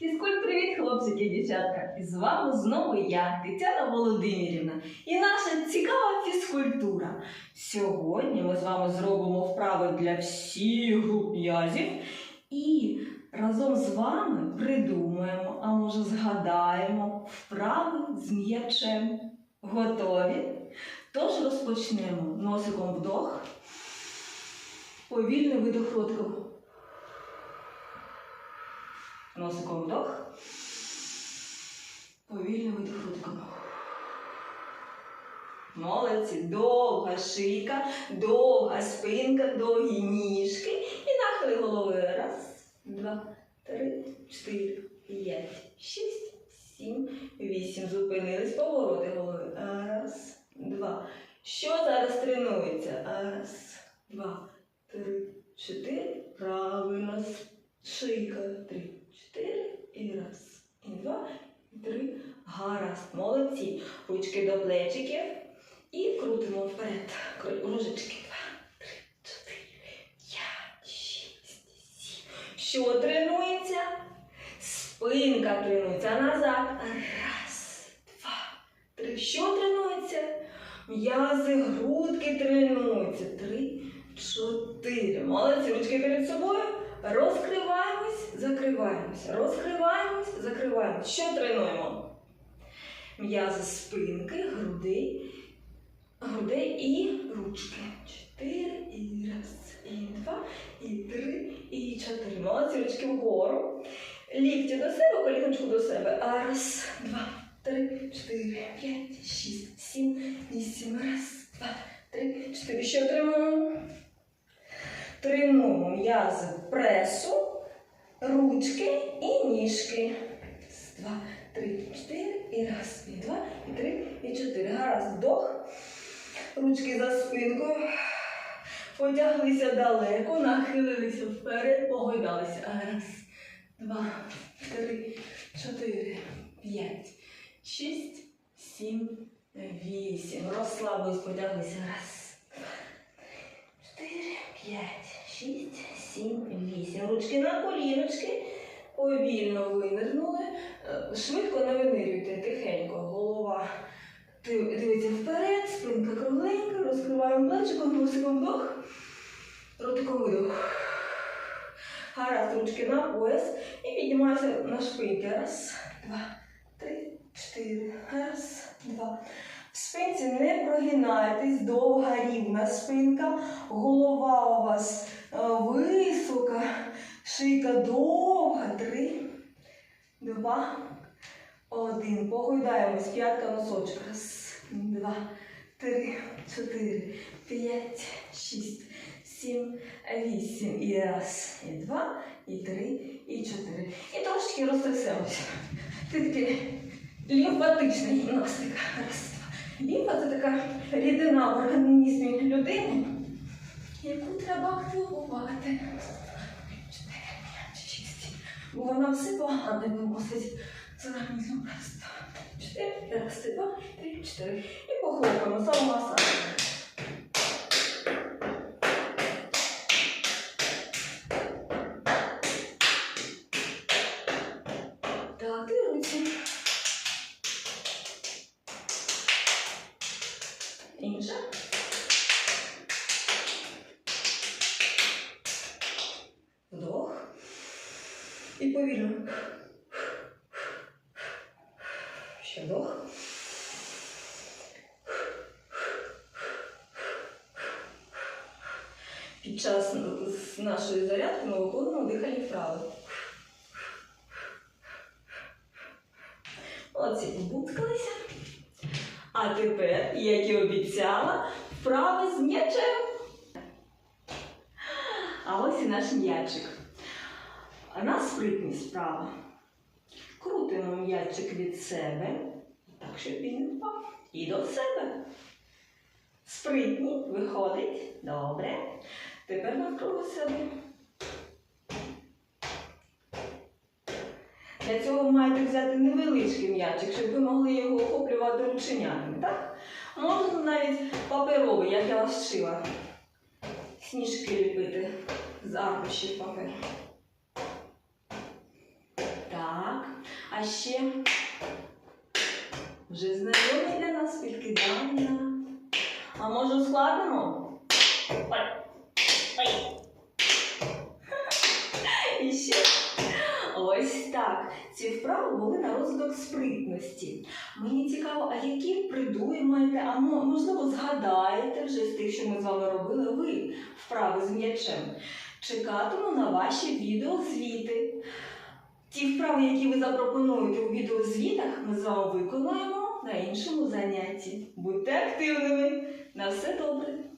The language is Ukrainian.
Фізкуль, привіт, хлопчики і дівчатка! І з вами знову я, Тетяна Володимирівна, і наша цікава фізкультура. Сьогодні ми з вами зробимо вправи для всіх груп м'язів і разом з вами придумаємо, а може згадаємо вправи з м'ячем. Готові? Тож розпочнемо носиком вдох, повільний видох ротиком. Носиком вдох. Повільно видих ротиком. Молодці. Довга шийка, довга спинка, довгі ніжки. І нахили голови. Раз, два, три, чотири, п'ять, шість, сім, вісім. Зупинились. Повороти голови. Раз, два. Що зараз тренується? Раз, два, три, чотири. Правильно. Шийка. Три, чотири. І раз, і два, і три. Гаразд. Молодці. Ручки до плечиків. І крутимо вперед. Кру- Ружечки. Два, три, чотири, п'ять, шість, сім. Що тренується? Спинка тренується назад. Раз, два, три. Що тренується? М'язи, грудки тренуються. Три, чотири. Молодці. Ручки перед собою. Розкриваємось, закриваємось. Розкриваємось, закриваємось. Що тренуємо? М'язи спинки, грудей, грудей і ручки. Чотири, і раз, і два, і три, і чотири. Молодці, ручки вгору. Лікті до себе, коліночку до себе. Раз, два, три, чотири, п'ять, шість, сім, вісім. Раз, два, три, чотири. Що тренуємо? Тренуємо м'язи пресу, ручки і ніжки. Раз, два, три, чотири. І раз, і два, і три, і чотири. Гаразд, вдох. Ручки за спинкою. Потяглися далеко, нахилилися вперед, погойдалися. Раз, два, три, чотири, п'ять, шість, сім, вісім. Розслабились, потяглися. Раз, два, чотири, п'ять, шість, сім, вісім. Ручки на коліночки. Повільно винирнули. Е, Швидко не винирюйте, тихенько. Голова дивиться вперед, спинка кругленька, розкриваємо плечиком, носиком вдох, ротиком видох. Гаразд, ручки на пояс і піднімаємося на шпиньки. Раз, два, три, чотири. Раз, два. В спинці не прогинайтесь, довга рівна спинка, голова у вас висока, шийка довга. Три, два, один. Погойдаємось. П'ятка носочок. Раз, два, три, чотири, п'ять, шість, сім, вісім. І раз, і два, і три, і чотири. І трошечки розтрясемося. Це таке лімфатична гімнастика. Раз, два. Лімфа це така рідина в організмі людини, яку треба активувати. Бо вона все погано виносить з організму. Раз, два, чотири, раз, два, три, чотири. І похлопаємо самомасаж. Так, і руці. Інша. Вдох. І повільно. Ще вдох. Під час нашої зарядки ми виконуємо дихальні вправи. Молодці, побуткалися. А тепер, як і обіцяла, вправи з м'ячем. А ось і наш м'ячик. А на спритність справа. Крутимо м'ячик від себе, так, щоб він не впав. І до себе. Спритні, виходить. Добре. Тепер навколо себе. Для цього маєте взяти невеличкий м'ячик, щоб ви могли його охоплювати рученятами, так? Можна навіть паперовий, як я вас вчила. Сніжки ліпити з аркушів паперу. Так. А ще вже знайомі для нас підкидання. А може ускладнимо? Ой. Ой. І ще ось так. Ці вправи були на розвиток спритності. Мені цікаво, а які придумаєте, а можливо, згадаєте вже з тих, що ми з вами робили, ви вправи з м'ячем. Чекатиму на ваші відеозвіти. Ті вправи, які ви запропонуєте у відеозвітах, ми з вами виконуємо на іншому занятті. Будьте активними! На все добре!